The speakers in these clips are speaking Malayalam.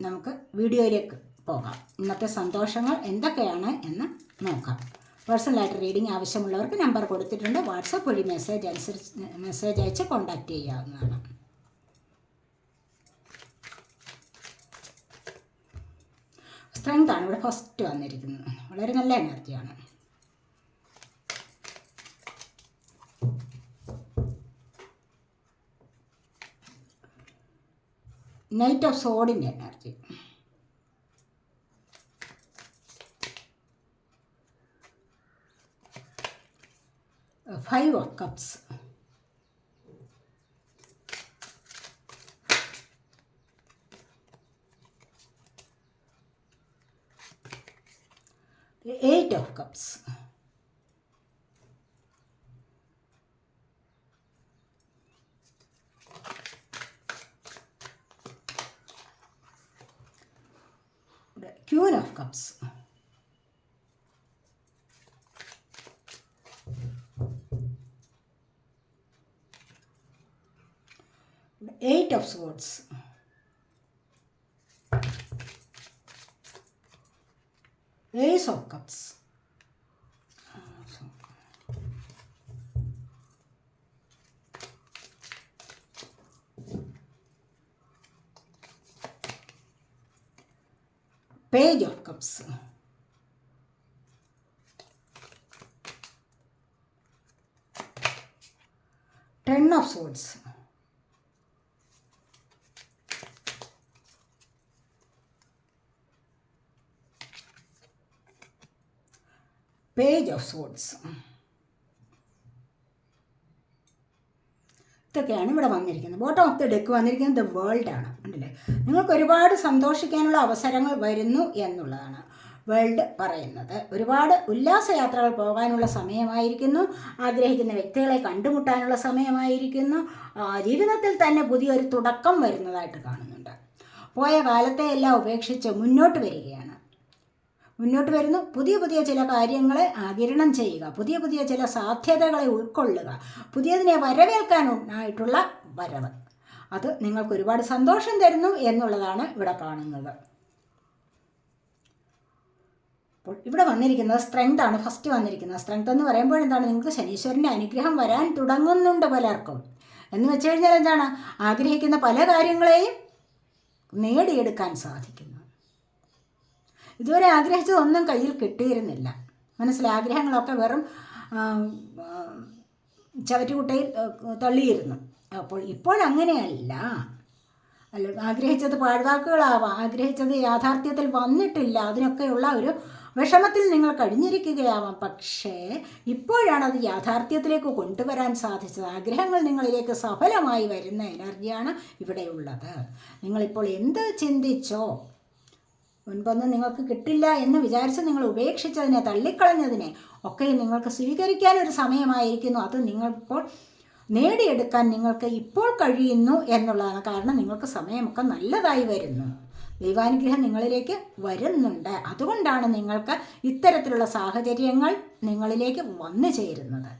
നമുക്ക് വീഡിയോയിലേക്ക് പോകാം. ഇന്നത്തെ സന്തോഷങ്ങൾ എന്തൊക്കെയാണ് എന്ന് നോക്കാം. പേഴ്സണലായിട്ട് റീഡിംഗ് ആവശ്യമുള്ളവർക്ക് നമ്പർ കൊടുത്തിട്ടുണ്ട്. വാട്സപ്പ് വഴി മെസ്സേജ് അനുസരിച്ച് മെസ്സേജ് അയച്ച് കോൺടാക്റ്റ് ചെയ്യാവുന്നതാണ്. സ്ട്രെങ്ത് ആണ്. ഇവിടെ ഫസ്റ്റ് വന്നിരിക്കുന്നത്. വളരെ നല്ല എനർജിയാണ് knight of സോഡിന്റെ energy five of cups eight of cups. Cups eight of swords. Ace of cups Page of Cups. Ten of Swords. Page of Swords. ഇതൊക്കെയാണ് ഇവിടെ വന്നിരിക്കുന്നത്. ബോട്ടം ഓഫ് ദ ഡെക്ക് വന്നിരിക്കുന്നത് ദ വേൾഡ് ആണ്. ഉണ്ടല്ലേ നിങ്ങൾക്ക് ഒരുപാട് സന്തോഷിക്കാനുള്ള അവസരങ്ങൾ വരുന്നു എന്നുള്ളതാണ് വേൾഡ് പറയുന്നത്. ഒരുപാട് ഉല്ലാസയാത്രകൾ പോകാനുള്ള സമയമായിരിക്കുന്നു. ആഗ്രഹിക്കുന്ന വ്യക്തികളെ കണ്ടുമുട്ടാനുള്ള സമയമായിരിക്കുന്നു. ജീവിതത്തിൽ തന്നെ പുതിയൊരു തുടക്കം വരുന്നതായിട്ട് കാണുന്നുണ്ട്. പോയ കാലത്തെ എല്ലാം ഉപേക്ഷിച്ച് മുന്നോട്ട് വരികയാണ്. മുന്നോട്ട് വരുന്നു. പുതിയ പുതിയ ചില കാര്യങ്ങളെ ആകിരണം ചെയ്യുക. പുതിയ പുതിയ ചില സാധ്യതകളെ ഉൾക്കൊള്ളുക. പുതിയതിനെ വരവേൽക്കാനായിട്ടുള്ള വരവ്. അത് നിങ്ങൾക്ക് ഒരുപാട് സന്തോഷം തരുന്നു എന്നുള്ളതാണ് ഇവിടെ കാണുന്നത്. അപ്പോൾ ഇവിടെ വന്നിരിക്കുന്നത് സ്ട്രെങ്ത് ആണ്. ഫസ്റ്റ് വന്നിരിക്കുന്നത് സ്ട്രെങ്ത് എന്ന് പറയുമ്പോൾ എന്താണ്? നിങ്ങൾക്ക് ശനീശ്വരന്റെ അനുഗ്രഹം വരാൻ തുടങ്ങുന്നുണ്ട് പലർക്കും. എന്ന് വെച്ച് കഴിഞ്ഞാൽ എന്താണ്? ആഗ്രഹിക്കുന്ന പല കാര്യങ്ങളെയും നേടിയെടുക്കാൻ സാധിക്കുന്നു ഇതുവരെ ആഗ്രഹിച്ചതൊന്നും കയ്യിൽ കിട്ടിയിരുന്നില്ല. മനസ്സിലെ ആഗ്രഹങ്ങളൊക്കെ വെറും ചവറ്റുകുട്ടയിൽ തള്ളിയിരുന്നു. അപ്പോൾ ഇപ്പോൾ അങ്ങനെയല്ല. അല്ല ആഗ്രഹിച്ചത് പാഴ്വാക്കുകളാവാം. ആഗ്രഹിച്ചത് യാഥാർത്ഥ്യത്തിൽ വന്നിട്ടില്ല. അതിനൊക്കെയുള്ള ഒരു വിഷമത്തിൽ നിങ്ങൾ കഴിഞ്ഞിരിക്കുകയാവാം. പക്ഷേ ഇപ്പോഴാണ് അത് യാഥാർത്ഥ്യത്തിലേക്ക് കൊണ്ടുവരാൻ സാധിച്ചത്. ആഗ്രഹങ്ങൾ നിങ്ങളിലേക്ക് സഫലമായി വരുന്ന എനർജിയാണ് ഇവിടെയുള്ളത്. നിങ്ങളിപ്പോൾ എന്ത് ചിന്തിച്ചോ മുൻപൊന്നും നിങ്ങൾക്ക് കിട്ടില്ല എന്ന് വിചാരിച്ച് നിങ്ങൾ ഉപേക്ഷിച്ചതിനെ തള്ളിക്കളഞ്ഞതിനെ ഒക്കെ നിങ്ങൾക്ക് സ്വീകരിക്കാൻ ഒരു സമയമായിരിക്കുന്നു. അത് നിങ്ങളിപ്പോൾ നേടിയെടുക്കാൻ നിങ്ങൾക്ക് ഇപ്പോൾ കഴിയുന്നു എന്നുള്ളതാണ്. കാരണം നിങ്ങൾക്ക് സമയമൊക്കെ നല്ലതായി വരുന്നു. ദൈവാനുഗ്രഹം നിങ്ങളിലേക്ക് വരുന്നുണ്ട്. അതുകൊണ്ടാണ് നിങ്ങൾക്ക് ഇത്തരത്തിലുള്ള സാഹചര്യങ്ങൾ നിങ്ങളിലേക്ക് വന്നു ചേരുന്നത്.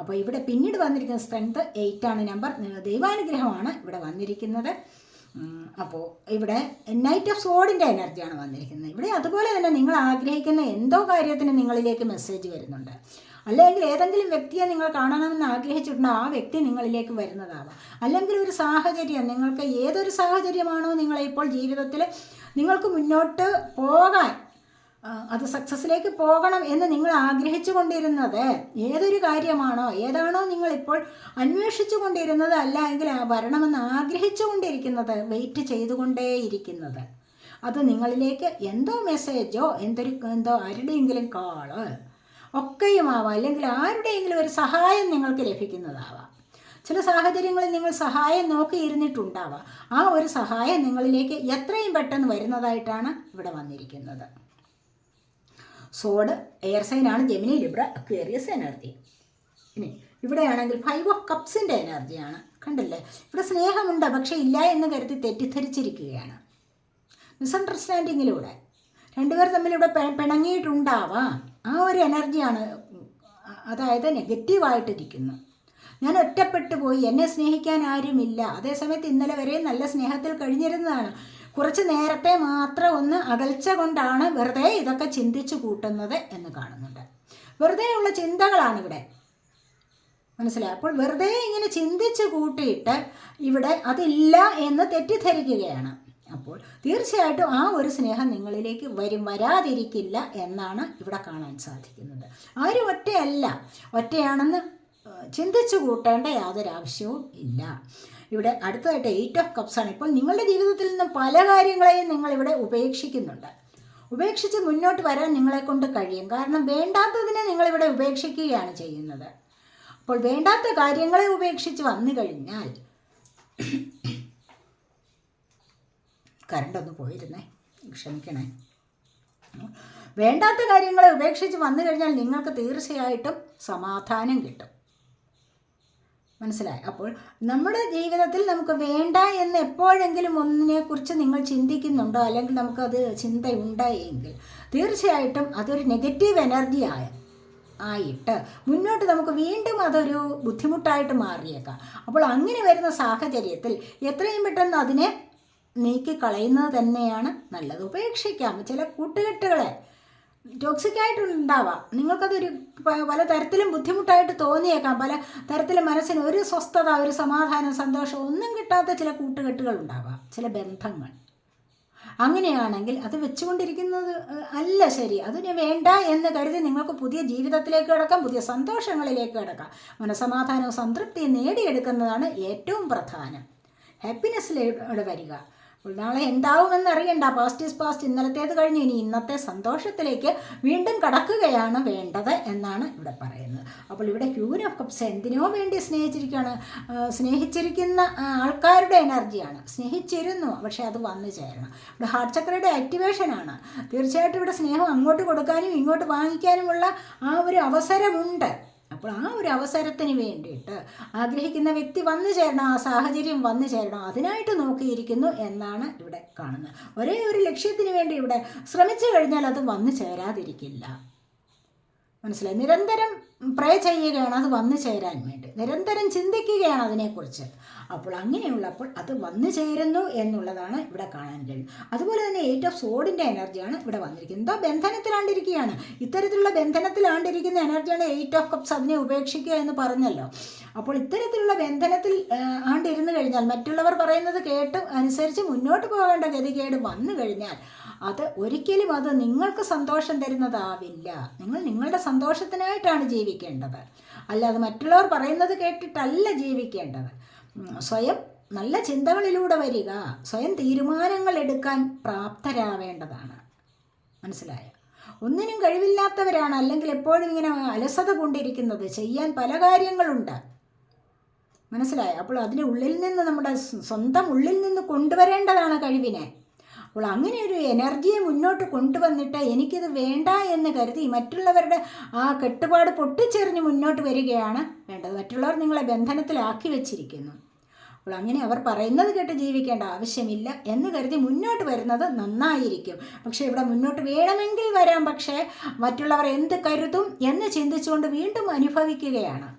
അപ്പോൾ ഇവിടെ പിന്നീട് വന്നിരിക്കുന്ന സ്ട്രെങ്ത് എയ്റ്റ് ആണ് നമ്പർ ദൈവാനുഗ്രഹമാണ് ഇവിടെ വന്നിരിക്കുന്നത്. അപ്പോൾ ഇവിടെ നൈറ്റ് ഓഫ് സോഡിന്റെ എനർജിയാണ് വന്നിരിക്കുന്നത്. ഇവിടെ അതുപോലെ തന്നെ നിങ്ങൾ ആഗ്രഹിക്കുന്ന എന്തോ കാര്യത്തിന് നിങ്ങളിലേക്ക് മെസ്സേജ് വരുന്നുണ്ട്. അല്ലെങ്കിൽ ഏതെങ്കിലും വ്യക്തിയെ നിങ്ങൾ കാണണമെന്ന് ആഗ്രഹിച്ചിട്ടുണ്ടോ ആ വ്യക്തി നിങ്ങളിലേക്ക് വരുന്നതാവാം. അല്ലെങ്കിൽ ഒരു സാഹചര്യം നിങ്ങൾക്ക് ഏതൊരു സാഹചര്യമാണോ നിങ്ങളെ ഇപ്പോൾ ജീവിതത്തിൽ നിങ്ങൾക്ക് മുന്നോട്ട് പോകാൻ അത് സക്സസ്സിലേക്ക് പോകണം എന്ന് നിങ്ങൾ ആഗ്രഹിച്ചു കൊണ്ടിരുന്നത് ഏതൊരു കാര്യമാണോ? ഏതാണോ നിങ്ങളിപ്പോൾ അന്വേഷിച്ചു കൊണ്ടിരുന്നത് അല്ല എങ്കിൽ വരണമെന്ന് ആഗ്രഹിച്ചു കൊണ്ടിരിക്കുന്നത് വെയിറ്റ് ചെയ്തുകൊണ്ടേയിരിക്കുന്നത്. അത് നിങ്ങളിലേക്ക് എന്തോ മെസ്സേജോ എന്തൊരു എന്തോ ആരുടെയെങ്കിലും കാൾ ഒക്കെയുമാവാം. അല്ലെങ്കിൽ ആരുടെയെങ്കിലും ഒരു സഹായം നിങ്ങൾക്ക് ലഭിക്കുന്നതാവാം. ചില സാഹചര്യങ്ങളിൽ നിങ്ങൾ സഹായം നോക്കിയിരുന്നിട്ടുണ്ടാവാം. ആ ഒരു സഹായം നിങ്ങളിലേക്ക് എത്രയും പെട്ടെന്ന് വരുന്നതായിട്ടാണ് ഇവിടെ വന്നിരിക്കുന്നത്. സോഡ് എയർ സൈനാണ് ജെമിനി ലിബ്ര അക്വേറിയസ് എനർജി ഇനി ഇവിടെയാണെങ്കിൽ ഫൈവ് ഓഫ് കപ്സിന്റെ എനർജിയാണ് കണ്ടില്ലേ? ഇവിടെ സ്നേഹമുണ്ട് പക്ഷേ ഇല്ല എന്ന് കരുതി തെറ്റിദ്ധരിച്ചിരിക്കുകയാണ്. മിസ്അണ്ടർസ്റ്റാൻഡിങ്ങിലൂടെ രണ്ടുപേർ പെ- പിണങ്ങിയിട്ടുണ്ടാവാം. ആ ഒരു എനർജിയാണ് അതായത് നെഗറ്റീവായിട്ടിരിക്കുന്നു ഞാൻ ഒറ്റപ്പെട്ടു പോയി എന്നെ സ്നേഹിക്കാൻ ആരുമില്ല. അതേസമയത്ത് ഇന്നലെ വരെ നല്ല സ്നേഹത്തിൽ കഴിഞ്ഞിരുന്നതാണ്. കുറച്ച് നേരത്തെ മാത്രം ഒന്ന് അകൽച്ച കൊണ്ടാണ് വെറുതെ ഇതൊക്കെ ചിന്തിച്ചു കൂട്ടുന്നത് എന്ന് കാണുന്നുണ്ട്. വെറുതെയുള്ള ചിന്തകളാണ് ഇവിടെ. മനസ്സിലായി? അപ്പോൾ വെറുതെ ഇങ്ങനെ ചിന്തിച്ച് കൂട്ടിയിട്ട് ഇവിടെ അതില്ല എന്ന് തെറ്റിദ്ധരിക്കുകയാണ്. അപ്പോൾ തീർച്ചയായിട്ടും ആ ഒരു സ്നേഹം നിങ്ങളിലേക്ക് വരും വരാതിരിക്കില്ല എന്നാണ് ഇവിടെ കാണാൻ സാധിക്കുന്നത്. ആരും ഒറ്റയല്ല. ഒറ്റയാണെന്ന് ചിന്തിച്ചു കൂട്ടേണ്ട യാതൊരു ആവശ്യവും ഇല്ല. ഇവിടെ അടുത്തതായിട്ട് എയ്റ്റ് ഓഫ് കപ്സ് ആണ്. ഇപ്പോൾ നിങ്ങളുടെ ജീവിതത്തിൽ നിന്നും പല കാര്യങ്ങളെയും നിങ്ങൾ ഇവിടെ ഉപേക്ഷിക്കുന്നുണ്ട്. ഉപേക്ഷിച്ച് മുന്നോട്ട് വരാൻ നിങ്ങളെ കൊണ്ട് കഴിയും. കാരണം വേണ്ടാത്തതിനെ നിങ്ങളിവിടെ ഉപേക്ഷിക്കുകയാണ് ചെയ്യുന്നത്. അപ്പോൾ വേണ്ടാത്ത കാര്യങ്ങളെ ഉപേക്ഷിച്ച് വന്നു കഴിഞ്ഞാൽ കറണ്ട് ഒന്ന് പോയിരുന്നേ. ക്ഷമിക്കണേ. വേണ്ടാത്ത കാര്യങ്ങളെ ഉപേക്ഷിച്ച് വന്നു കഴിഞ്ഞാൽ നിങ്ങൾക്ക് തീർച്ചയായിട്ടും സമാധാനം കിട്ടും. മനസ്സിലായി. അപ്പോൾ നമ്മുടെ ജീവിതത്തിൽ നമുക്ക് വേണ്ട എന്ന് എപ്പോഴെങ്കിലും ഒന്നിനെക്കുറിച്ച് നിങ്ങൾ ചിന്തിക്കുന്നുണ്ടോ? അല്ലെങ്കിൽ നമുക്കത് ചിന്തയുണ്ട് എങ്കിൽ തീർച്ചയായിട്ടും അതൊരു നെഗറ്റീവ് എനർജി ആയ ആയിട്ട് മുന്നോട്ട് നമുക്ക് വീണ്ടും അതൊരു ബുദ്ധിമുട്ടായിട്ട് മാറിയേക്കാം. അപ്പോൾ അങ്ങനെ വരുന്ന സാഹചര്യത്തിൽ എത്രയും പെട്ടെന്ന് അതിനെ നീക്കിക്കളയുന്നത് തന്നെയാണ് നല്ലത്. ഉപേക്ഷിക്കാം. ചില കൂട്ടുകെട്ടുകളെ ടോക്സിക് ആയിട്ടുണ്ടാവാം. നിങ്ങൾക്കതൊരു പല തരത്തിലും ബുദ്ധിമുട്ടായിട്ട് തോന്നിയേക്കാം. പല തരത്തിലും മനസ്സിന് ഒരു സ്വസ്ഥത ഒരു സമാധാനം സന്തോഷം ഒന്നും കിട്ടാത്ത ചില കൂട്ടുകെട്ടുകൾ ഉണ്ടാവാം ചില ബന്ധങ്ങൾ. അങ്ങനെയാണെങ്കിൽ അത് വെച്ചുകൊണ്ടിരിക്കുന്നത് അല്ല ശരി. അതിന് വേണ്ട എന്ന് കരുതി നിങ്ങൾക്ക് പുതിയ ജീവിതത്തിലേക്ക് കിടക്കാം പുതിയ സന്തോഷങ്ങളിലേക്ക് കിടക്കാം. മനസമാധാനവും സംതൃപ്തിയും നേടിയെടുക്കുന്നതാണ് ഏറ്റവും പ്രധാനം. ഹാപ്പിനെസ്സിലൂടെ വരിക. നാളെ എന്താവുമെന്ന് അറിയണ്ട. പാസ്റ്റ് ഈസ് പാസ്റ്റ് ഇന്നലത്തേത് കഴിഞ്ഞ്. ഇനി ഇന്നത്തെ സന്തോഷത്തിലേക്ക് വീണ്ടും കടക്കുകയാണ് വേണ്ടത് എന്നാണ് ഇവിടെ പറയുന്നത്. അപ്പോൾ ഇവിടെ ക്യൂൻ ഓഫ് കപ്സ് എന്തിനോ വേണ്ടി സ്നേഹിച്ചിരിക്കുകയാണ്. സ്നേഹിച്ചിരിക്കുന്ന ആൾക്കാരുടെ എനർജിയാണ്. സ്നേഹിച്ചിരുന്നു പക്ഷേ അത് വന്നു ചേരണം. ഇവിടെ ഹാർട്ട് ചക്രയുടെ ആക്ടിവേഷനാണ് തീർച്ചയായിട്ടും ഇവിടെ സ്നേഹം അങ്ങോട്ട് കൊടുക്കാനും ഇങ്ങോട്ട് വാങ്ങിക്കാനുമുള്ള ആ ഒരു അവസരമുണ്ട്. അപ്പോൾ ആ ഒരു അവസരത്തിന് വേണ്ടിയിട്ട് ആഗ്രഹിക്കുന്ന വ്യക്തി വന്നു ചേരണം ആ സാഹചര്യം വന്നു ചേരണം അതിനായിട്ട് നോക്കിയിരിക്കുന്നു എന്നാണ് ഇവിടെ കാണുന്നത്. ഒരേ ഒരു ലക്ഷ്യത്തിന് വേണ്ടി ഇവിടെ ശ്രമിച്ചു കഴിഞ്ഞാൽ അത് വന്നു ചേരാതിരിക്കില്ല. മനസ്സിലായി? നിരന്തരം പ്രേ ചെയ്യുകയാണ് അത് വന്നു ചേരാൻ വേണ്ടി. നിരന്തരം ചിന്തിക്കുകയാണ് അതിനെക്കുറിച്ച്. അപ്പോൾ അങ്ങനെയുള്ളപ്പോൾ അത് വന്നു ചേരുന്നു എന്നുള്ളതാണ് ഇവിടെ കാണാൻ കഴിയും അതുപോലെ തന്നെ എയ്റ്റ് ഓഫ് സോഡിന്റെ എനർജിയാണ് ഇവിടെ വന്നിരിക്കുന്നത്. എന്താ ബന്ധനത്തിലാണ്ടിരിക്കുകയാണ്. ഇത്തരത്തിലുള്ള ബന്ധനത്തിലാണ്ടിരിക്കുന്ന എനർജിയാണ് എയ്റ്റ് ഓഫ് കപ്സ് അതിനെ ഉപേക്ഷിക്കുക എന്ന് പറഞ്ഞല്ലോ. അപ്പോൾ ഇത്തരത്തിലുള്ള ബന്ധനത്തിൽ ആണ്ടിരുന്നു കഴിഞ്ഞാൽ മറ്റുള്ളവർ പറയുന്നത് കേട്ട് അനുസരിച്ച് മുന്നോട്ട് പോകേണ്ട ഗതികേട് വന്നു കഴിഞ്ഞാൽ അത് ഒരിക്കലും അത് നിങ്ങൾക്ക് സന്തോഷം തരുന്നതാവില്ല. നിങ്ങൾ നിങ്ങളുടെ സന്തോഷത്തിനായിട്ടാണ് ജീവിക്കേണ്ടത്. അല്ലാതെ മറ്റുള്ളവർ പറയുന്നത് കേട്ടിട്ടല്ല ജീവിക്കേണ്ടത്. സ്വയം നല്ല ചിന്തകളിലൂടെ വരിക. സ്വയം തീരുമാനങ്ങൾ എടുക്കാൻ പ്രാപ്തരാവേണ്ടതാണ്. മനസ്സിലായോ? ഒന്നിനും കഴിവില്ലാത്തവരാണ് അല്ലെങ്കിൽ എപ്പോഴും ഇങ്ങനെ അലസത കൊണ്ടിരിക്കുന്നത്. ചെയ്യാൻ പല കാര്യങ്ങളുണ്ട്. മനസ്സിലായോ? അപ്പോൾ അതിന്റെ ഉള്ളിൽ നിന്ന് നമ്മുടെ സ്വന്തം ഉള്ളിൽ നിന്ന് കൊണ്ടുവരേണ്ടതാണ് കഴിവിനെ. അപ്പോൾ അങ്ങനെ ഒരു എനർജിയെ മുന്നോട്ട് കൊണ്ടുവന്നിട്ട് എനിക്കിത് വേണ്ട എന്ന് കരുതി മറ്റുള്ളവരുടെ ആ കെട്ടുപാട് പൊട്ടിച്ചെറിഞ്ഞ് മുന്നോട്ട് വരികയാണ് വേണ്ടത്. മറ്റുള്ളവർ നിങ്ങളെ ബന്ധനത്തിലാക്കി വെച്ചിരിക്കുന്നു. അപ്പോൾ അങ്ങനെ അവർ പറയുന്നത് കേട്ട് ജീവിക്കേണ്ട ആവശ്യമില്ല എന്ന് കരുതി മുന്നോട്ട് വരുന്നത് നന്നായിരിക്കും. പക്ഷേ ഇവിടെ മുന്നോട്ട് വേണമെങ്കിൽ വരാം പക്ഷേ മറ്റുള്ളവർ എന്ത് കരുതും എന്ന് ചിന്തിച്ചുകൊണ്ട് വീണ്ടും അനുഭവിക്കുകയാണ്.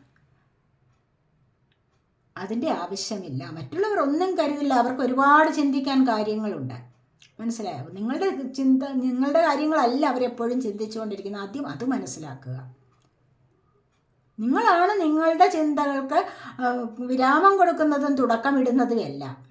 അതിന്റെ ആവശ്യമില്ല. മറ്റുള്ളവർ ഒന്നും കരുതില്ല. അവർക്ക് ഒരുപാട് ചിന്തിക്കാൻ കാര്യങ്ങളുണ്ട്. മനസ്സിലായോ? നിങ്ങളുടെ ചിന്ത നിങ്ങളുടെ കാര്യങ്ങളല്ല അവരെപ്പോഴും ചിന്തിച്ചുകൊണ്ടിരിക്കുന്നത്. ആദ്യം അത് മനസ്സിലാക്കുക. നിങ്ങളാണ് നിങ്ങളുടെ ചിന്തകൾക്ക് വിരാമം കൊടുക്കുന്നതും തുടക്കമിടുന്നതും എല്ലാം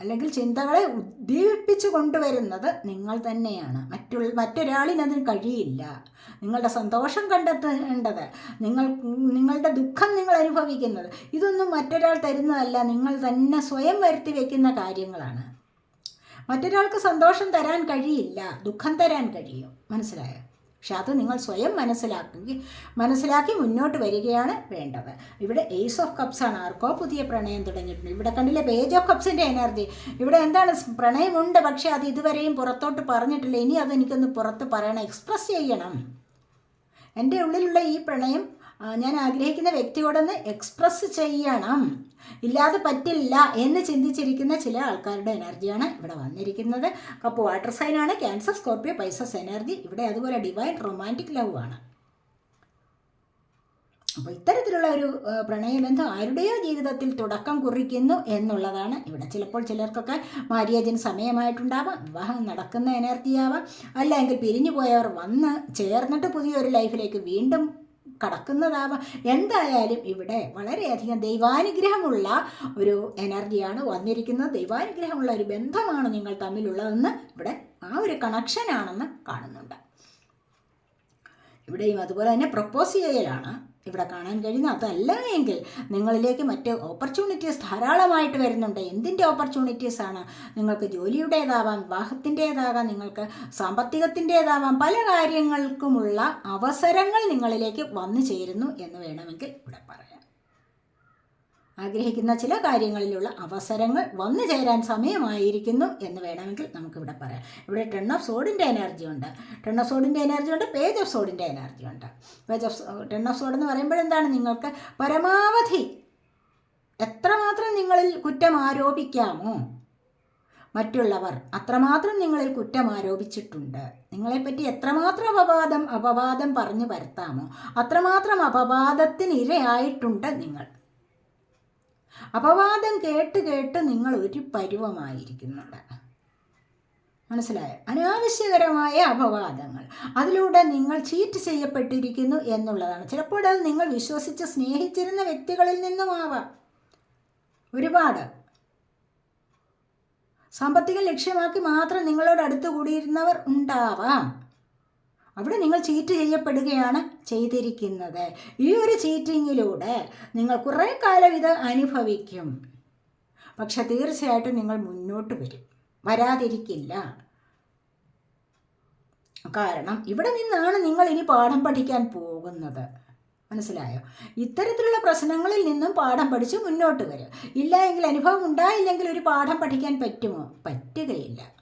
അല്ലെങ്കിൽ ചിന്തകളെ ഉദ്ദീപിപ്പിച്ചു കൊണ്ടുവരുന്നത് നിങ്ങൾ തന്നെയാണ്. മറ്റുള്ള മറ്റൊരാളിനതിന് കഴിയില്ല. നിങ്ങളുടെ സന്തോഷം കണ്ടെത്തേണ്ടത് നിങ്ങൾ നിങ്ങളുടെ ദുഃഖം നിങ്ങൾ അനുഭവിക്കുന്നത്. ഇതൊന്നും മറ്റൊരാൾ തരുന്നതല്ല. നിങ്ങൾ തന്നെ സ്വയം വരുത്തി വയ്ക്കുന്ന കാര്യങ്ങളാണ്. മറ്റൊരാൾക്ക് സന്തോഷം തരാൻ കഴിയില്ല. ദുഃഖം തരാൻ കഴിയും. മനസ്സിലായോ? പക്ഷെ അത് നിങ്ങൾ സ്വയം മനസ്സിലാക്കി മനസ്സിലാക്കി മുന്നോട്ട് വരികയാണ് വേണ്ടത്. ഇവിടെ എയ്സ് ഓഫ് കപ്സ് ആണ്. ആർക്കോ പുതിയ പ്രണയം തുടങ്ങിയിട്ടുണ്ട്. ഇവിടെ കണ്ടില്ലേ? പേജ് ഓഫ് കപ്സിന്റെ എനർജി ഇവിടെ എന്താണ് പ്രണയമുണ്ട് പക്ഷേ അത് ഇതുവരെയും പുറത്തോട്ട് പറഞ്ഞിട്ടില്ല. ഇനി അത് എനിക്കൊന്ന് പുറത്ത് പറയണം. എക്സ്പ്രസ് ചെയ്യണം. എന്റെ ഉള്ളിലുള്ള ഈ പ്രണയം ഞാൻ ആഗ്രഹിക്കുന്ന വ്യക്തിയോടൊന്ന് എക്സ്പ്രസ് ചെയ്യണം. ഇല്ലാതെ പറ്റില്ല എന്ന് ചിന്തിച്ചിരിക്കുന്ന ചില ആൾക്കാരുടെ എനർജിയാണ് ഇവിടെ വന്നിരിക്കുന്നത്. കപ്പ് വാട്ടർ സൈനാണ് ക്യാൻസർ സ്കോർപ്പിയോ പൈസസ് എനർജി ഇവിടെ അതുപോലെ ഡിവൈൻ റൊമാന്റിക് ലവ് ആണ്. അപ്പോൾ ഇത്തരത്തിലുള്ള ഒരു പ്രണയബന്ധം ആരുടെയോ ജീവിതത്തിൽ തുടക്കം കുറിക്കുന്നു എന്നുള്ളതാണ് ഇവിടെ. ചിലപ്പോൾ ചിലർക്കൊക്കെ മാര്യേജിന് സമയമായിട്ടുണ്ടാവാം വിവാഹം നടക്കുന്ന എനർജിയാവാം അല്ലെങ്കിൽ പിരിഞ്ഞു പോയവർ വന്ന് ചേർന്നിട്ട് പുതിയൊരു ലൈഫിലേക്ക് വീണ്ടും കടക്കുന്നതാവാം. എന്തായാലും ഇവിടെ വളരെയധികം ദൈവാനുഗ്രഹമുള്ള ഒരു എനർജിയാണ് വന്നിരിക്കുന്നത്. ദൈവാനുഗ്രഹമുള്ള ഒരു ബന്ധമാണ് നിങ്ങൾ തമ്മിലുള്ളതെന്ന് ഇവിടെ ആ ഒരു കണക്ഷനാണെന്ന് കാണുന്നുണ്ട്. ഇവിടെയും അതുപോലെ തന്നെ പ്രപ്പോസ് ചെയ്യലാണ്. ഇവിടെ കാണാൻ കഴിയുന്ന അതല്ല എങ്കിൽ നിങ്ങളിലേക്ക് മറ്റ് ഓപ്പർച്യൂണിറ്റീസ് ധാരാളമായിട്ട് വരുന്നുണ്ട്. എന്തിന്റെ ഓപ്പർച്യൂണിറ്റീസ് ആണ്? നിങ്ങൾക്ക് ജോലിയുടേതാവാം വിവാഹത്തിന്റേതാകാം നിങ്ങൾക്ക് സാമ്പത്തികത്തിന്റേതാവാം പല കാര്യങ്ങൾക്കുമുള്ള അവസരങ്ങൾ നിങ്ങളിലേക്ക് വന്നു ചേരുന്നു എന്ന് വേണമെങ്കിൽ ഇവിടെ പറയാം. ആഗ്രഹിക്കുന്ന ചില കാര്യങ്ങളിലുള്ള അവസരങ്ങൾ വന്നു ചേരാൻ സമയമായിരിക്കുന്നു എന്ന് വേണമെങ്കിൽ നമുക്കിവിടെ പറയാം. ഇവിടെ ടെൺ ഓഫ് സോഡിന്റെ എനർജി ഉണ്ട്. ടെൺ ഓഫ് സോഡിന്റെ എനർജി ഉണ്ട് പേജ് ഓഫ് സോഡിന്റെ എനർജി ഉണ്ട്. Page of ten of sword എന്ന് പറയുമ്പോഴെന്താണ് നിങ്ങൾക്ക് പരമാവധി എത്രമാത്രം നിങ്ങളിൽ കുറ്റം ആരോപിക്കാമോ മറ്റുള്ളവർ അത്രമാത്രം നിങ്ങളിൽ കുറ്റം ആരോപിച്ചിട്ടുണ്ട്. നിങ്ങളെപ്പറ്റി എത്രമാത്രം അപവാദം അപവാദം പറഞ്ഞു വരുത്താമോ? അത്രമാത്രം അപവാദത്തിന് ഇരയായിട്ടുണ്ട് നിങ്ങൾ. അപവാദം കേട്ട് കേട്ട് നിങ്ങൾ ഒരു പരുവമായിരിക്കുന്നുണ്ട്. മനസ്സിലായോ? അനാവശ്യകരമായ അപവാദങ്ങൾ. അതിലൂടെ നിങ്ങൾ ചീറ്റ് ചെയ്യപ്പെട്ടിരിക്കുന്നു എന്നുള്ളതാണ്. ചിലപ്പോൾ അത് നിങ്ങൾ വിശ്വസിച്ച് സ്നേഹിച്ചിരുന്ന വ്യക്തികളിൽ നിന്നുമാവാം. ഒരുപാട്. സാമ്പത്തികം ലക്ഷ്യമാക്കി മാത്രം നിങ്ങളോട് അടുത്ത് കൂടിയിരുന്നവർ ഉണ്ടാവാം. അവിടെ നിങ്ങൾ ചീറ്റ് ചെയ്യപ്പെടുകയാണ് ചെയ്തിരിക്കുന്നത്. ഈ ഒരു ചീറ്റിങ്ങിലൂടെ നിങ്ങൾ കുറേ കാലം ഇത് അനുഭവിക്കും. പക്ഷെ തീർച്ചയായിട്ടും നിങ്ങൾ മുന്നോട്ട് വരും. വരാതിരിക്കില്ല. കാരണം ഇവിടെ നിന്നാണ് നിങ്ങൾ ഇനി പാഠം പഠിക്കാൻ പോകുന്നത്. മനസ്സിലായോ? ഇത്തരത്തിലുള്ള പ്രശ്നങ്ങളിൽ നിന്നും പാഠം പഠിച്ച് മുന്നോട്ട് വരും ഇല്ല എങ്കിൽ അനുഭവം ഉണ്ടായില്ലെങ്കിൽ ഒരു പാഠം പഠിക്കാൻ പറ്റുമോ? പറ്റുകയില്ല.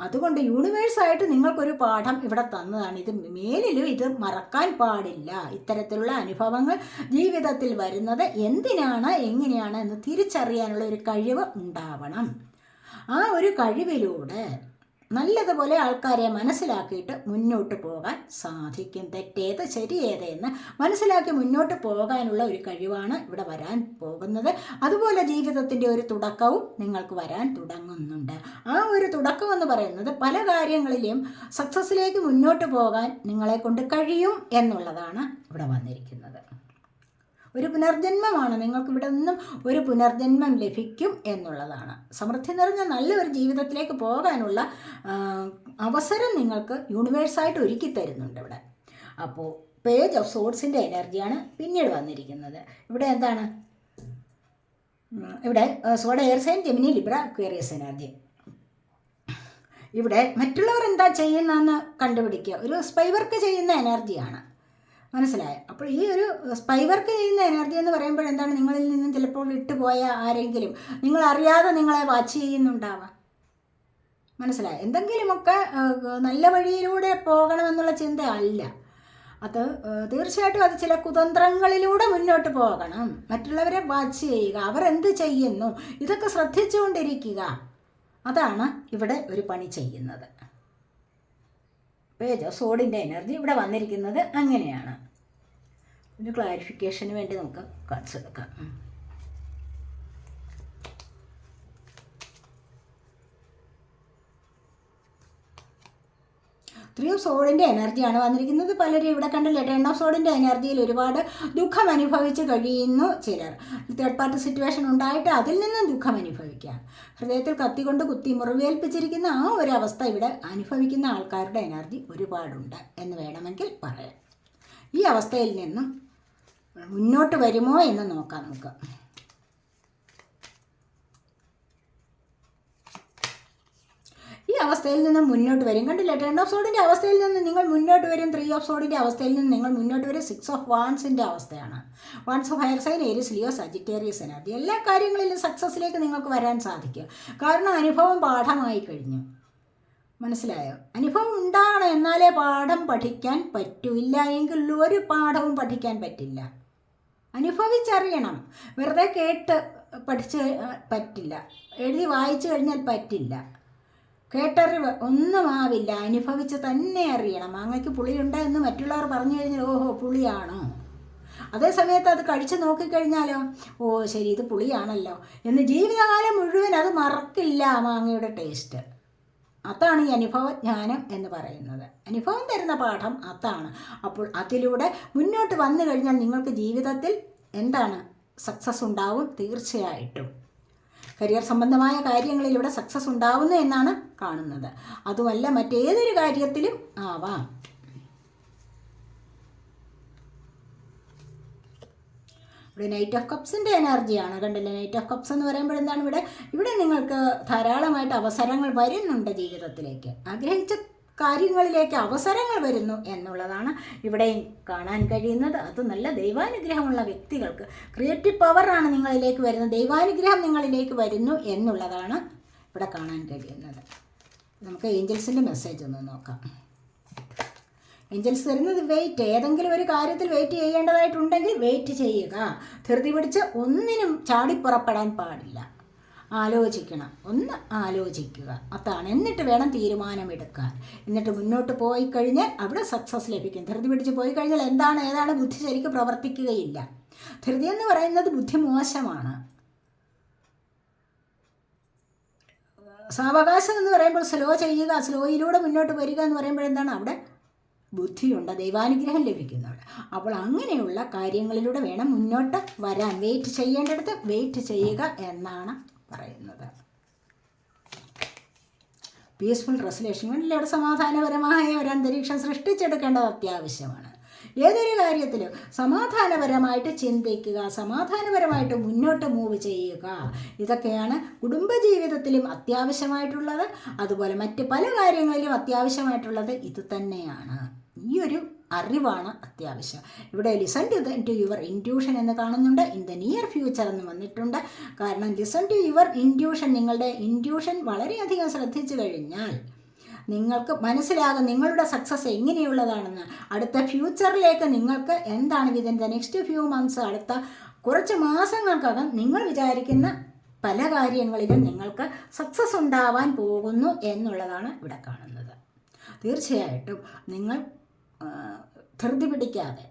അതുകൊണ്ട് യൂണിവേഴ്സായിട്ട് നിങ്ങൾക്കൊരു പാഠം ഇവിടെ തന്നതാണ്. ഇത് മേലിലും ഇത് മറക്കാൻ പാടില്ല. ഇത്തരത്തിലുള്ള അനുഭവങ്ങൾ ജീവിതത്തിൽ വരുന്നത് എന്തിനാണ് എങ്ങനെയാണ് എന്ന് തിരിച്ചറിയാനുള്ള ഒരു കഴിവ് ഉണ്ടാവണം. ആ ഒരു കഴിവിലൂടെ നല്ലതുപോലെ ആൾക്കാരെ മനസ്സിലാക്കിയിട്ട് മുന്നോട്ട് പോകാൻ സാധിക്കും. തെറ്റേത് ശരിയേത് എന്ന് മനസ്സിലാക്കി മുന്നോട്ട് പോകാനുള്ള ഒരു കഴിവാണ് ഇവിടെ വരാൻ പോകുന്നത്. അതുപോലെ ജീവിതത്തിന്റെ ഒരു തുടക്കവും നിങ്ങൾക്ക് വരാൻ തുടങ്ങുന്നുണ്ട്. ആ ഒരു തുടക്കം എന്ന് പറയുന്നത് പല കാര്യങ്ങളിലും സക്സസ്സിലേക്ക് മുന്നോട്ട് പോകാൻ നിങ്ങളെ കൊണ്ട് കഴിയും എന്നുള്ളതാണ് ഇവിടെ വന്നിരിക്കുന്നത്. ഒരു പുനർജന്മമാണ്. നിങ്ങൾക്ക് ഇവിടെ നിന്നും ഒരു പുനർജന്മം ലഭിക്കും എന്നുള്ളതാണ്. സമൃദ്ധി നിറഞ്ഞ നല്ലൊരു ജീവിതത്തിലേക്ക് പോകാനുള്ള അവസരം നിങ്ങൾക്ക് യൂണിവേഴ്സായിട്ട് ഒരുക്കി തരുന്നുണ്ട് ഇവിടെ. അപ്പോൾ പേജ് ഓഫ് സോഡ്സിന്റെ എനർജിയാണ് പിന്നീട് വന്നിരിക്കുന്നത്. ഇവിടെ എന്താണ്? ഇവിടെ sword air sign Gemini Libra Aquarius energy. ഇവിടെ മറ്റുള്ളവർ എന്താ ചെയ്യുന്നതെന്ന് കണ്ടുപിടിക്കുക. ഒരു സ്പൈവർക്ക് ചെയ്യുന്ന എനർജിയാണ്. മനസ്സിലായോ. അപ്പോൾ ഈ ഒരു സ്പൈ വർക്ക് ചെയ്യുന്ന എനർജി എന്ന് പറയുമ്പോൾ എന്താണ്? നിങ്ങളിൽ നിന്നും ചിലപ്പോൾ വിട്ടുപോയ ആരെങ്കിലും നിങ്ങൾ അറിയാതെ നിങ്ങളെ വാച്ച് ചെയ്യുന്നുണ്ടാവാം. മനസ്സിലായ? എന്തെങ്കിലുമൊക്കെ നല്ല വഴിയിലൂടെ പോകണമെന്നുള്ള ചിന്ത അല്ല. അത് തീർച്ചയായിട്ടും അത് ചില കുതന്ത്രങ്ങളിലൂടെ മുന്നോട്ട് പോകണം. മറ്റുള്ളവരെ വാച്ച് ചെയ്യുക. അവർ എന്ത് ചെയ്യുന്നു? ഇതൊക്കെ ശ്രദ്ധിച്ചുകൊണ്ടിരിക്കുക. അതാണ് ഇവിടെ ഒരു പണി ചെയ്യുന്നത്. പേജോ സോഡിന്റെ എനർജി ഇവിടെ വന്നിരിക്കുന്നത് അങ്ങനെയാണ്. ഒരു ക്ലാരിഫിക്കേഷന് വേണ്ടി നമുക്ക് കാർഡ്സ് എടുക്കാം. ത്രീ ഓഫ് സോഡിന്റെ എനർജിയാണ് വന്നിരിക്കുന്നത്. പലരും ഇവിടെ കണ്ടില്ലേ ടെൻ ഓഫ് സോഡിന്റെ എനർജിയിൽ ഒരുപാട് ദുഃഖം അനുഭവിച്ച് കഴിയുന്നു ചിലർ. തേർഡ് പാർട്ടി സിറ്റുവേഷൻ ഉണ്ടായിട്ട് അതിൽ നിന്നും ദുഃഖം അനുഭവിക്കാം. ഹൃദയത്തിൽ കത്തിക്കൊണ്ട് കുത്തി മുറിവേൽപ്പിച്ചിരിക്കുന്ന ആ ഒരു അവസ്ഥ ഇവിടെ അനുഭവിക്കുന്ന ആൾക്കാരുടെ എനർജി ഒരുപാടുണ്ട് എന്ന് വേണമെങ്കിൽ പറയാം. ഈ അവസ്ഥയിൽ നിന്നും മുന്നോട്ട് വരുമോ എന്ന് നോക്കാം നമുക്ക്. ഈ അവസ്ഥയിൽ നിന്ന് മുന്നോട്ട് വരും. കണ്ടില്ല ടെൻ ഓഫ് സോഡിന്റെ അവസ്ഥയിൽ നിന്ന് നിങ്ങൾ മുന്നോട്ട് വരും. ത്രീ ഓഫ് സോഡിന്റെ അവസ്ഥയിൽ നിന്ന് നിങ്ങൾ മുന്നോട്ട് വരും. സിക്സ് ഓഫ് വാൺസിന്റെ അവസ്ഥയാണ്. Wands of fire sign Aries Leo Sagittarius energy എല്ലാ കാര്യങ്ങളിലും സക്സസ്സിലേക്ക് നിങ്ങൾക്ക് വരാൻ സാധിക്കും. കാരണം അനുഭവം പാഠമായി കഴിഞ്ഞു. മനസ്സിലായോ? അനുഭവം ഉണ്ടാകണം എന്നാലേ പാഠം പഠിക്കാൻ പറ്റൂ ഇല്ല എങ്കിൽ ഒരു പാഠവും പഠിക്കാൻ പറ്റില്ല. അനുഭവിച്ചറിയണം. വെറുതെ കേട്ട് പഠിച്ച് പറ്റില്ല. എഴുതി വായിച്ചു കഴിഞ്ഞാൽ പറ്റില്ല. കേട്ടറിവ് ഒന്നും ആവില്ല. അനുഭവിച്ച് തന്നെ അറിയണം. മാങ്ങയ്ക്ക് പുളിയുണ്ട് എന്ന് മറ്റുള്ളവർ പറഞ്ഞു കഴിഞ്ഞാൽ ഓഹോ പുളിയാണോ? അതേ സമയത്ത് അത് കഴിച്ച് നോക്കിക്കഴിഞ്ഞാലോ ഓ ശരി ഇത് പുളിയാണല്ലോ എന്ന് ജീവിതകാലം മുഴുവൻ അത് മറക്കില്ല മാങ്ങയുടെ ടേസ്റ്റ് അതാണ് ഈ അനുഭവജ്ഞാനം എന്ന് പറയുന്നത്. അനുഭവം തരുന്ന പാഠം അതാണ്. അപ്പോൾ അതിലൂടെ മുന്നോട്ട് വന്നു കഴിഞ്ഞാൽ നിങ്ങൾക്ക് ജീവിതത്തിൽ എന്താണ് സക്സസ് ഉണ്ടാവും തീർച്ചയായിട്ടും. കരിയർ സംബന്ധമായ കാര്യങ്ങളിലൂടെ സക്സസ് ഉണ്ടാവുന്നു എന്നാണ് കാണുന്നത്. അതുമല്ല മറ്റേതൊരു കാര്യത്തിലും ആവാം. ഇവിടെ നൈറ്റ് ഓഫ് കപ്സിന്റെ എനർജിയാണ്. കണ്ടില്ലേ? നൈറ്റ് ഓഫ് കപ്സ് എന്ന് പറയുമ്പോൾ എന്താണ് ഇവിടെ? ഇവിടെ നിങ്ങൾക്ക് ധാരാളമായിട്ട് അവസരങ്ങൾ വരുന്നുണ്ട് ജീവിതത്തിലേക്ക്. ആഗ്രഹിച്ച കാര്യങ്ങളിലേക്ക് അവസരങ്ങൾ വരുന്നു എന്നുള്ളതാണ് ഇവിടെയും കാണാൻ കഴിയുന്നത്. അത് നല്ല ദൈവാനുഗ്രഹമുള്ള വ്യക്തികൾക്ക് ക്രിയേറ്റീവ് പവറാണ് നിങ്ങളിലേക്ക് വരുന്നത്. ദൈവാനുഗ്രഹം നിങ്ങളിലേക്ക് വരുന്നു എന്നുള്ളതാണ് ഇവിടെ കാണാൻ കഴിയുന്നത്. നമുക്ക് ഏഞ്ചൽസിന്റെ മെസ്സേജ് ഒന്ന് നോക്കാം. ഏഞ്ചൽസ് തരുന്നത് വെയിറ്റ് ഏതെങ്കിലും ഒരു കാര്യത്തിൽ വെയിറ്റ് ചെയ്യേണ്ടതായിട്ടുണ്ടെങ്കിൽ വെയിറ്റ് ചെയ്യുക. ധൃതി പിടിച്ച് ഒന്നിനും ചാടിപ്പുറപ്പെടാൻ പാടില്ല. ആലോചിക്കണം. ഒന്ന് ആലോചിക്കുക. അതാണ്. എന്നിട്ട് വേണം തീരുമാനമെടുക്കാൻ. എന്നിട്ട് മുന്നോട്ട് പോയി കഴിഞ്ഞാൽ അവിടെ സക്സസ് ലഭിക്കും. ധൃതി പിടിച്ച് പോയി കഴിഞ്ഞാൽ എന്താണ് ഏതാണ് ബുദ്ധി ശരിക്കും പ്രവർത്തിക്കുകയില്ല. ധൃതി എന്ന് പറയുന്നത് ബുദ്ധി മോശമാണ്. സാവകാശം എന്ന് പറയുമ്പോൾ സ്ലോ ചെയ്യുക സ്ലോയിലൂടെ മുന്നോട്ട് വരിക എന്ന് പറയുമ്പോൾ എന്താണ് അവിടെ? ബുദ്ധിയുണ്ട് ദൈവാനുഗ്രഹം ലഭിക്കുന്നുണ്ട് അപ്പോൾ അങ്ങനെയുള്ള കാര്യങ്ങളിലൂടെ വേണം മുന്നോട്ട് വരാൻ. വെയിറ്റ് ചെയ്യേണ്ടടുത്ത് വെയിറ്റ് ചെയ്യുക എന്നാണ് പറയുന്നത്. പീസ്ഫുൾ ഇവിടെ സമാധാനപരമായ ഒരു അന്തരീക്ഷം സൃഷ്ടിച്ചെടുക്കേണ്ടത് അത്യാവശ്യമാണ്. ഏതൊരു കാര്യത്തിലും സമാധാനപരമായിട്ട് ചിന്തിക്കുക സമാധാനപരമായിട്ട് മുന്നോട്ട് മൂവ് ചെയ്യുക ഇതൊക്കെയാണ് കുടുംബജീവിതത്തിലും അത്യാവശ്യമായിട്ടുള്ളത്. അതുപോലെ മറ്റ് പല കാര്യങ്ങളിലും അത്യാവശ്യമായിട്ടുള്ളത് ഇത് തന്നെയാണ്. ഈ ഒരു അറിവാണ് അത്യാവശ്യം. ഇവിടെ listen to the to your intuition എന്ന് കാണുന്നുണ്ട്. ഇൻ ദ നിയർ ഫ്യൂച്ചർ എന്ന് വന്നിട്ടുണ്ട്. കാരണം ലിസൺ ടു യുവർ ഇന്റ്യൂഷൻ നിങ്ങളുടെ ഇന്റ്യൂഷൻ വളരെയധികം ശ്രദ്ധിച്ചു കഴിഞ്ഞാൽ നിങ്ങൾക്ക് മനസ്സിലാകും നിങ്ങളുടെ സക്സസ് എങ്ങനെയുള്ളതാണെന്ന്. അടുത്ത ഫ്യൂച്ചറിലേക്ക് നിങ്ങൾക്ക് എന്താണ് within the next few months അടുത്ത കുറച്ച് മാസങ്ങൾക്കകം നിങ്ങൾ വിചാരിക്കുന്ന പല കാര്യങ്ങളിലും നിങ്ങൾക്ക് സക്സസ് ഉണ്ടാവാൻ പോകുന്നു എന്നുള്ളതാണ് ഇവിടെ കാണുന്നത്. തീർച്ചയായിട്ടും നിങ്ങൾ ധൃതി പിടിക്കാതെ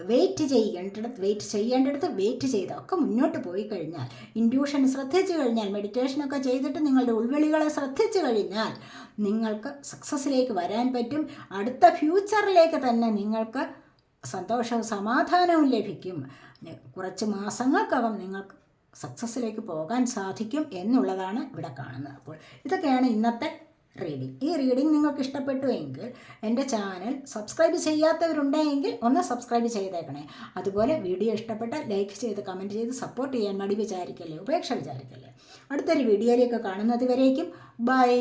വെയിറ്റ് ചെയ്യേണ്ടിടത്ത് വെയിറ്റ് ചെയ്യേണ്ടിടത്ത് വെയിറ്റ് ചെയ്ത് ഒക്കെ മുന്നോട്ട് പോയി കഴിഞ്ഞാൽ ഇൻഡ്യൂഷൻ ശ്രദ്ധിച്ചു കഴിഞ്ഞാൽ മെഡിറ്റേഷനൊക്കെ ചെയ്തിട്ട് നിങ്ങളുടെ ഉൾവിളികളെ ശ്രദ്ധിച്ചു കഴിഞ്ഞാൽ നിങ്ങൾക്ക് സക്സസ്സിലേക്ക് വരാൻ പറ്റും. അടുത്ത ഫ്യൂച്ചറിലേക്ക് തന്നെ നിങ്ങൾക്ക് സന്തോഷവും സമാധാനവും ലഭിക്കും. കുറച്ച് മാസങ്ങൾക്കകം നിങ്ങൾക്ക് സക്സസ്സിലേക്ക് പോകാൻ സാധിക്കും എന്നുള്ളതാണ് ഇവിടെ കാണുന്നത്. അപ്പോൾ ഇതൊക്കെയാണ് ഇന്നത്തെ റീഡിംഗ് ഈ റീഡിംഗ് നിങ്ങൾക്ക് ഇഷ്ടപ്പെട്ടു എങ്കിൽ എന്റെ ചാനൽ സബ്സ്ക്രൈബ് ചെയ്യാത്തവരുണ്ടെങ്കിൽ ഒന്ന് സബ്സ്ക്രൈബ് ചെയ്തേക്കണേ. അതുപോലെ വീഡിയോ ഇഷ്ടപ്പെട്ട ലൈക്ക് ചെയ്ത് കമന്റ് ചെയ്ത് സപ്പോർട്ട് ചെയ്യാൻ മടി വിചാരിക്കല്ലേ? ഉപേക്ഷ വിചാരിക്കല്ലേ? അടുത്തൊരു വീഡിയോയിലേക്ക് കാണുന്നത് വരേക്കും. ബൈ